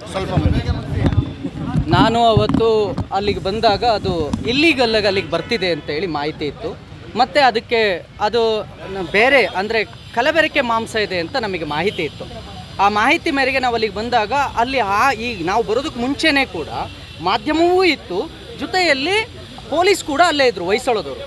ಸ್ವಲ್ಪ ನಾನು ಅವತ್ತು ಅಲ್ಲಿಗೆ ಬಂದಾಗ ಅದು ಇಲ್ಲಿಗಲ್ ಅಲ್ಲಿಗೆ ಬರ್ತಿದೆ ಅಂತೇಳಿ ಮಾಹಿತಿ ಇತ್ತು. ಮತ್ತು ಅದಕ್ಕೆ ಅದು ಬೇರೆ ಅಂದರೆ ಕಲಬೆರಕೆ ಮಾಂಸ ಇದೆ ಅಂತ ನಮಗೆ ಮಾಹಿತಿ ಇತ್ತು. ಆ ಮಾಹಿತಿ ಮೇರೆಗೆ ನಾವು ಅಲ್ಲಿಗೆ ಬಂದಾಗ ಅಲ್ಲಿ ಆ ಈಗ ನಾವು ಬರೋದಕ್ಕೆ ಮುಂಚೆನೇ ಕೂಡ ಮಾಧ್ಯಮವೂ ಇತ್ತು. ಜೊತೆಯಲ್ಲಿ ಪೊಲೀಸ್ ಕೂಡ ಅಲ್ಲೇ ಇದ್ದರು ಹೊಯ್ಸಳದವರು.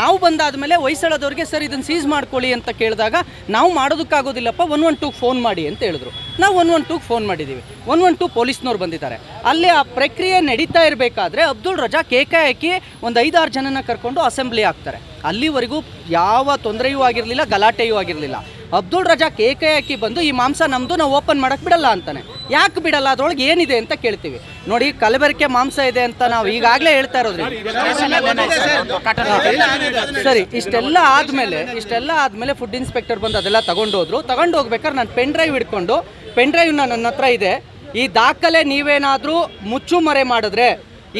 ನಾವು ಬಂದಾದಮೇಲೆ ಹೊಯ್ಸಳದವ್ರಿಗೆ, ಸರ್, ಇದನ್ನು ಸೀಸ್ ಮಾಡ್ಕೊಳ್ಳಿ ಅಂತ ಕೇಳಿದಾಗ, ನಾವು ಮಾಡೋದಕ್ಕಾಗೋದಿಲ್ಲಪ್ಪ ಒನ್ ಒನ್ ಟೂಗೆ ಫೋನ್ ಮಾಡಿ ಅಂತ ಹೇಳಿದ್ರು. ನಾವು ಒನ್ ಒನ್ ಟೂಗೆ ಫೋನ್ ಮಾಡಿದ್ದೀವಿ ಒನ್ ಒನ್ ಟೂ ಪೊಲೀಸ್ನವ್ರು ಬಂದಿದ್ದಾರೆ. ಅಲ್ಲಿ ಆ ಪ್ರಕ್ರಿಯೆ ನಡೀತಾ ಇರಬೇಕಾದ್ರೆ ಅಬ್ದುಲ್ ರಜಾಕ್ ಏಕಾಏಕಿ ಒಂದು ಐದಾರು ಜನನ ಕರ್ಕೊಂಡು ಅಸೆಂಬ್ಲಿ ಆಗ್ತಾರೆ. ಅಲ್ಲಿವರೆಗೂ ಯಾವ ತೊಂದರೆಯೂ ಆಗಿರಲಿಲ್ಲ, ಗಲಾಟೆಯೂ ಆಗಿರಲಿಲ್ಲ. ಅಬ್ದುಲ್ ರಜಾಕ್ ಏಕಾಏಕಿ ಬಂದು, ಈ ಮಾಂಸ ನಮ್ಮದು ನಾವು ಓಪನ್ ಮಾಡೋಕ್ಕೆ ಬಿಡಲ್ಲ ಅಂತಾನೆ. ಯಾಕೆ ಬಿಡಲ್ಲ? ಅದರೊಳಗೆ ಏನಿದೆ ಅಂತ ಕೇಳ್ತೀವಿ. ನೋಡಿ, ಕಲಬೆರಕೆ ಮಾಂಸ ಇದೆ ಅಂತ ನಾವು ಈಗಾಗಲೇ ಹೇಳ್ತಾ ಇರೋದ್ರಿ. ಸರಿ, ಇಷ್ಟೆಲ್ಲ ಆದಮೇಲೆ ಇಷ್ಟೆಲ್ಲ ಆದಮೇಲೆ ಫುಡ್ ಇನ್ಸ್ಪೆಕ್ಟರ್ ಬಂದು ಅದೆಲ್ಲ ತಗೊಂಡು ಹೋದ್ರು ತಗೊಂಡು ಹೋಗ್ಬೇಕಾದ್ರೆ ನಾನು ಪೆನ್ ಡ್ರೈವ್ ಹಿಡ್ಕೊಂಡು ಪೆನ್ ಡ್ರೈವ್ನ ನನ್ನ ಹತ್ರ ಇದೆ. ಈ ದಾಖಲೆ ನೀವೇನಾದರೂ ಮುಚ್ಚುಮರೆ ಮಾಡಿದ್ರೆ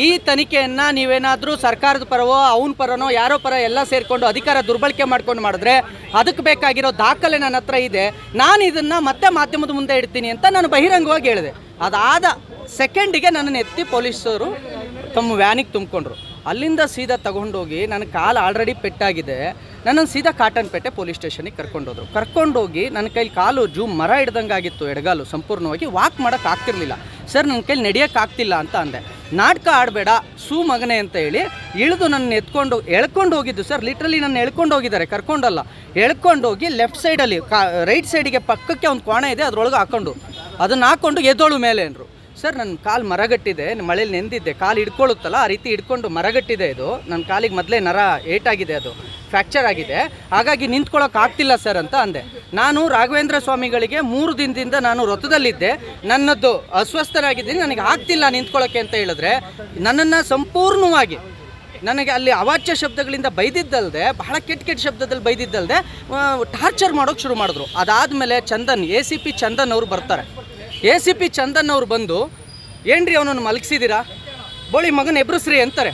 ಈ ತನಿಖೆಯನ್ನು ನೀವೇನಾದರೂ ಸರ್ಕಾರದ ಪರವೋ, ಅವನ ಪರನೋ, ಯಾರೋ ಪರ ಎಲ್ಲ ಸೇರಿಕೊಂಡು ಅಧಿಕಾರ ದುರ್ಬಳಕೆ ಮಾಡ್ಕೊಂಡು ಮಾಡಿದ್ರೆ ಅದಕ್ಕೆ ಬೇಕಾಗಿರೋ ದಾಖಲೆ ನನ್ನ ಹತ್ರ ಇದೆ. ನಾನು ಇದನ್ನು ಮತ್ತೆ ಮಾಧ್ಯಮದ ಮುಂದೆ ಇಡ್ತೀನಿ ಅಂತ ನಾನು ಬಹಿರಂಗವಾಗಿ ಹೇಳಿದೆ. ಅದಾದ ಸೆಕೆಂಡಿಗೆ ನನ್ನನ್ನು ಎತ್ತಿ ಪೊಲೀಸರು ತಮ್ಮ ವ್ಯಾನಿಗೆ ತುಂಬಿಕೊಂಡ್ರು. ಅಲ್ಲಿಂದ ಸೀದಾ ತಗೊಂಡೋಗಿ ನನ್ನ ಕಾಲು ಆಲ್ರೆಡಿ ಪೆಟ್ಟಾಗಿದೆ. ನನ್ನನ್ನು ಸೀದಾ ಕಾಟನ್ಪೇಟೆ ಪೊಲೀಸ್ ಸ್ಟೇಷನಿಗೆ ಕರ್ಕೊಂಡೋದ್ರು. ಕರ್ಕೊಂಡೋಗಿ ನನ್ನ ಕೈಲಿ ಕಾಲು ಜೂ ಮರ ಹಿಡ್ದಂಗೆ ಆಗಿತ್ತು ಎಡಗಾಲು, ಸಂಪೂರ್ಣವಾಗಿ ವಾಕ್ ಮಾಡೋಕ್ಕೆ ಆಗ್ತಿರ್ಲಿಲ್ಲ. ಸರ್, ನನ್ನ ಕೈಲಿ ನಡೆಯೋಕ್ಕಾಗ್ತಿಲ್ಲ ಅಂತ ಅಂದೆ. ನಾಟಕ ಆಡಬೇಡ, ಸೂ ಮಗನೆ ಅಂತ ಹೇಳಿ ಇಳಿದು ನನ್ನ ಎತ್ಕೊಂಡು ಎಳ್ಕೊಂಡು ಹೋಗಿದ್ದು ಸರ್. ಲಿಟ್ರಲಿ ನನ್ನ ಎಳ್ಕೊಂಡು ಹೋಗಿದ್ದಾರೆ, ಕರ್ಕೊಂಡಲ್ಲ. ಎಳ್ಕೊಂಡು ಹೋಗಿ ಲೆಫ್ಟ್ ಸೈಡಲ್ಲಿ ಕಾ ರೈಟ್ ಸೈಡಿಗೆ ಪಕ್ಕಕ್ಕೆ ಒಂದು ಕೋಣ ಇದೆ, ಅದರೊಳಗೆ ಹಾಕೊಂಡು. ಅದನ್ನು ಹಾಕ್ಕೊಂಡು ಎದ್ದೋಳು ಮೇಲೆ ಅಂದರು. ಸರ್ ನನ್ನ ಕಾಲು ಮರಗಟ್ಟಿದೆ ಮಳೇಲಿ ನೆಂದಿದ್ದೆ, ಕಾಲು ಹಿಡ್ಕೊಳ್ಳುತ್ತಲ್ಲ ಆ ರೀತಿ ಹಿಡ್ಕೊಂಡು ಮರಗಟ್ಟಿದೆ ಇದು. ನನ್ನ ಕಾಲಿಗೆ ಮೊದಲೇ ನರ ಏಟಾಗಿದೆ ಅದು, ಫ್ರ್ಯಾಕ್ಚರ್ ಆಗಿದೆ. ಹಾಗಾಗಿ ನಿಂತ್ಕೊಳ್ಳೋಕೆ ಆಗ್ತಿಲ್ಲ ಸರ್ ಅಂತ ಅಂದೆ. ನಾನು ರಾಘವೇಂದ್ರ ಸ್ವಾಮಿಗಳಿಗೆ ಮೂರು ದಿನದಿಂದ ನಾನು ವ್ರತದಲ್ಲಿದ್ದೆ ನನ್ನದು ಅಸ್ವಸ್ಥರಾಗಿದ್ದೀನಿ, ನನಗೆ ಆಗ್ತಿಲ್ಲ ನಿಂತ್ಕೊಳ್ಳೋಕೆ ಅಂತ ಹೇಳಿದ್ರೆ, ನನ್ನನ್ನು ಸಂಪೂರ್ಣವಾಗಿ, ನನಗೆ ಅಲ್ಲಿ ಅವಾಚ್ಯ ಶಬ್ದಗಳಿಂದ ಬೈದಿದ್ದಲ್ಲದೆ ಬಹಳ ಕೆಟ್ಟ ಕೆಟ್ಟ ಶಬ್ದದಲ್ಲಿ ಬೈದಿದ್ದಲ್ಲದೆ ಟಾರ್ಚರ್ ಮಾಡೋಕೆ ಶುರು ಮಾಡಿದ್ರು. ಅದಾದಮೇಲೆ Chandan A C P Chandan ಅವರು ಬರ್ತಾರೆ. ಎ ಸಿ ಪಿ ಚಂದನ್ ಅವ್ರು ಬಂದು, ಏನ್ರಿ ಅವನನ್ನು ಮಲಗಿಸಿದ್ದೀರಾ ಬೋಳಿ ಮಗನ ಎಬ್ರಿಸ್ರಿ ಅಂತಾರೆ.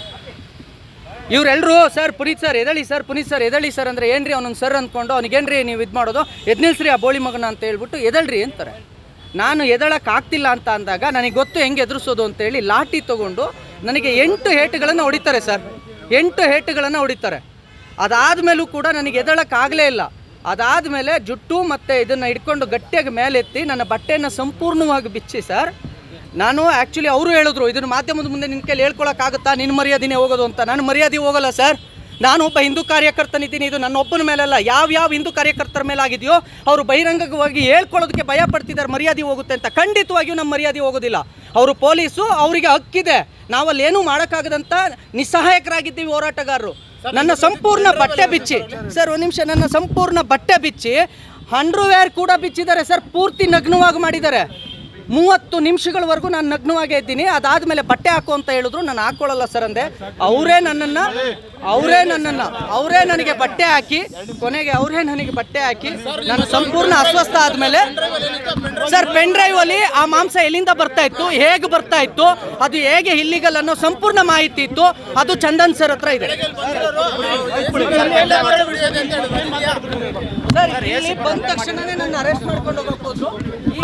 ಇವರೆಲ್ಲರೂ ಸರ್, ಪುನೀತ್ ಸರ್, ಎದಳಿ ಸರ್, ಪುನೀತ್ ಸರ್, ಎದಳಿ ಸರ್ ಅಂದರೆ ಏನ್ರಿ ಅವನೊಂದು ಸರ್ ಅಂದ್ಕೊಂಡು ಅವ್ನಿಗೇನ್ರಿ ನೀವು ಇದು ಮಾಡೋದು? ಎದ್ನಿಲ್ಸ್ರಿ ಆ ಬೋಳಿ ಮಗನ ಅಂತ ಹೇಳ್ಬಿಟ್ಟು ಎದಳ್ರಿ ಅಂತಾರೆ. ನಾನು ಎದಳಕ್ಕೆ ಆಗ್ತಿಲ್ಲ ಅಂತ ಅಂದಾಗ ನನಗೆ ಗೊತ್ತು ಹೆಂಗೆ ಎದುರಿಸೋದು ಅಂತೇಳಿ ಲಾಠಿ ತೊಗೊಂಡು ನನಗೆ ಎಂಟು ಹೇಟುಗಳನ್ನು ಹೊಡಿತಾರೆ, ಸರ್. ಎಂಟು ಹೇಟುಗಳನ್ನು ಹೊಡಿತಾರೆ. ಅದಾದಮೇಲೂ ಕೂಡ ನನಗೆ ಎದಳಕ್ಕಾಗಲೇ ಇಲ್ಲ. ಅದಾದಮೇಲೆ ಜುಟ್ಟು ಮತ್ತು ಇದನ್ನು ಹಿಡ್ಕೊಂಡು ಗಟ್ಟಿಯಾಗಿ ಮೇಲೆತ್ತಿ ನನ್ನ ಬಟ್ಟೆಯನ್ನು ಸಂಪೂರ್ಣವಾಗಿ ಬಿಚ್ಚಿ ಸರ್ ನಾನು ಆ್ಯಕ್ಚುಲಿ ಅವರು ಹೇಳಿದ್ರು, ಇದನ್ನು ಮಾಧ್ಯಮದ ಮುಂದೆ ನಿನ್ನ ಕೈಲಿ ಹೇಳ್ಕೊಳಕ್ಕಾಗುತ್ತಾ? ನಿನ್ನ ಮರ್ಯಾದಿನೇ ಹೋಗೋದು ಅಂತ. ನಾನು ಮರ್ಯಾದೆ ಹೋಗಲ್ಲ ಸರ್ ನಾನು ಒಬ್ಬ ಹಿಂದೂ ಕಾರ್ಯಕರ್ತನಿದ್ದೀನಿ ಇದು ನನ್ನ ಒಬ್ಬನ ಅಲ್ಲ ಯಾವ ಯಾವ ಹಿಂದೂ ಕಾರ್ಯಕರ್ತರ ಮೇಲೆ ಆಗಿದೆಯೋ ಅವರು ಬಹಿರಂಗವಾಗಿ ಹೇಳ್ಕೊಳ್ಳೋದಕ್ಕೆ ಭಯ ಪಡ್ತಿದ್ದಾರೆ, ಮರ್ಯಾದೆ ಹೋಗುತ್ತೆ ಅಂತ. ಖಂಡಿತವಾಗಿಯೂ ನಮ್ಮ ಮರ್ಯಾದೆ ಹೋಗೋದಿಲ್ಲ. ಅವರು ಪೊಲೀಸು, ಅವರಿಗೆ ಹಕ್ಕಿದೆ. ನಾವಲ್ಲಿ ಏನೂ ಮಾಡೋಕ್ಕಾಗದಂಥ ನಿಸ್ಸಹಾಯಕರಾಗಿದ್ದೀವಿ ಹೋರಾಟಗಾರರು. ನನ್ನ ಸಂಪೂರ್ಣ ಬಟ್ಟೆ ಬಿಚ್ಚಿ. ಸರ್ ಒಂದು ನಿಮಿಷ ನನ್ನ ಸಂಪೂರ್ಣ ಬಟ್ಟೆ ಬಿಚ್ಚಿ ಅಂಡರ್ವೇರ್ ಕೂಡ ಬಿಚ್ಚಿದ್ದಾರೆ ಸರ್ ಪೂರ್ತಿ ನಗ್ನವಾಗಿ ಮಾಡಿದ್ದಾರೆ. ಮೂವತ್ತು ನಿಮಿಷಗಳವರೆಗೂ ನಾನು ನಗ್ನವಾಗೇ ಇದ್ದೀನಿ. ಅದಾದಮೇಲೆ ಬಟ್ಟೆ ಹಾಕು ಅಂತ ಹೇಳಿದ್ರು. ನಾನು ಹಾಕೊಳ್ಳಲ್ಲ ಸರ್ ಅಂದೆ. ಅವರೇ ನನ್ನನ್ನು ಅವರೇ ನನ್ನನ್ನು, ಅವರೇ ನನಗೆ ಬಟ್ಟೆ ಹಾಕಿ, ಕೊನೆಗೆ ಅವರೇ ನನಗೆ ಬಟ್ಟೆ ಹಾಕಿ, ನಾನು ಸಂಪೂರ್ಣ ಅಸ್ವಸ್ಥ ಆದಮೇಲೆ ಸರ್ ಪೆನ್ ಡ್ರೈವ್ ಅಲ್ಲಿ ಆ ಮಾಂಸ ಎಲ್ಲಿಂದ ಬರ್ತಾ ಇತ್ತು, ಹೇಗೆ ಬರ್ತಾ ಇತ್ತು, ಅದು ಹೇಗೆ ಇಲ್ಲಿಗಲ್ ಅನ್ನೋ ಸಂಪೂರ್ಣ ಮಾಹಿತಿ ಇತ್ತು. ಅದು ಚಂದನ್ ಸರ್ ಹತ್ರ ಇದೆ. ಸರ್, ಇಲ್ಲಿ ಬಂದ ತಕ್ಷಣನೇ ನನ್ನ ಅರೆಸ್ಟ್ ಮಾಡ್ಕೊಂಡು ಹೋಗೋದು